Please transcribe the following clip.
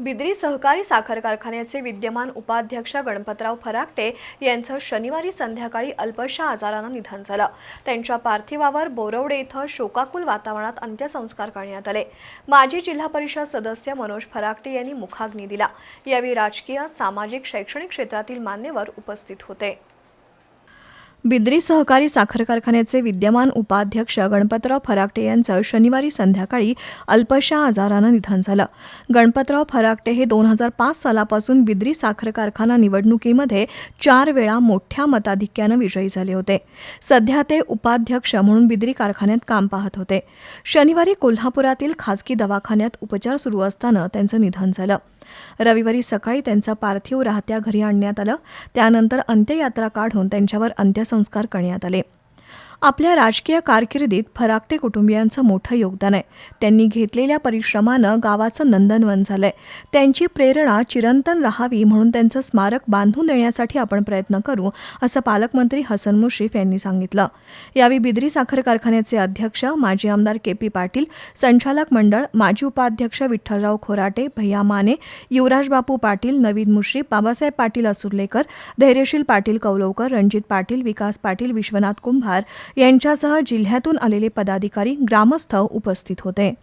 बिद्री सहकारी साखर कारखान्याचे विद्यमान उपाध्यक्ष गणपतराव फराकटे यांचं शनिवारी संध्याकाळी अल्पशा आजारानं निधन झालं. त्यांच्या पार्थिवावर बोरवडे इथं शोकाकुल वातावरणात अंत्यसंस्कार करण्यात आले. माजी जिल्हा परिषद सदस्य मनोज फराकटे यांनी मुखाग्नी दिला. यावेळी राजकीय सामाजिक शैक्षणिक क्षेत्रातील मान्यवर उपस्थित होते. बिद्री सहकारी साखर कारखान्याचे विद्यमान उपाध्यक्ष गणपतराव फराकटे यांचं शनिवारी संध्याकाळी अल्पशा आजारानं निधन झालं. गणपतराव फराकटे हे दोन हजार पाच सालापासून बिद्री साखर कारखाना निवडणुकीमध्ये चार वेळा मोठ्या मताधिक्यानं विजयी झाले होते. सध्या ते उपाध्यक्ष म्हणून बिद्री कारखान्यात काम पाहत होते. शनिवारी कोल्हापुरातील खासगी दवाखान्यात उपचार सुरू असताना त्यांचं निधन झालं. रविवारी सकाळी त्यांचं पार्थिव राहत्या घरी आणण्यात आलं. त्यानंतर अंत्ययात्रा काढून त्यांच्यावर अंत्यसंस्कार करण्यात आले. आपल्या राजकीय कारकिर्दीत फराकटे कुटुंबियांचं मोठं योगदान आहे. त्यांनी घेतलेल्या परिश्रमानं गावाचं नंदनवन झालंय. त्यांची प्रेरणा चिरंतन राहावी म्हणून त्यांचं स्मारक बांधून देण्यासाठी आपण प्रयत्न करू असं पालकमंत्री हसन मुश्रीफ यांनी सांगितलं. यावेळी बिद्री साखर कारखान्याचे अध्यक्ष माजी आमदार के पी पाटील संचालक मंडळ माजी उपाध्यक्ष विठ्ठलराव खोराटे भैया माने युवराज बापू पाटील नवीन मुश्रीफ बाबासाहेब पाटील असुर्लेकर धैर्यशील पाटील कौलवकर रणजित पाटील विकास पाटील विश्वनाथ कुंभार यांच्यासह जिल्ह्यातून आलेले पदाधिकारी ग्रामस्थ उपस्थित होते.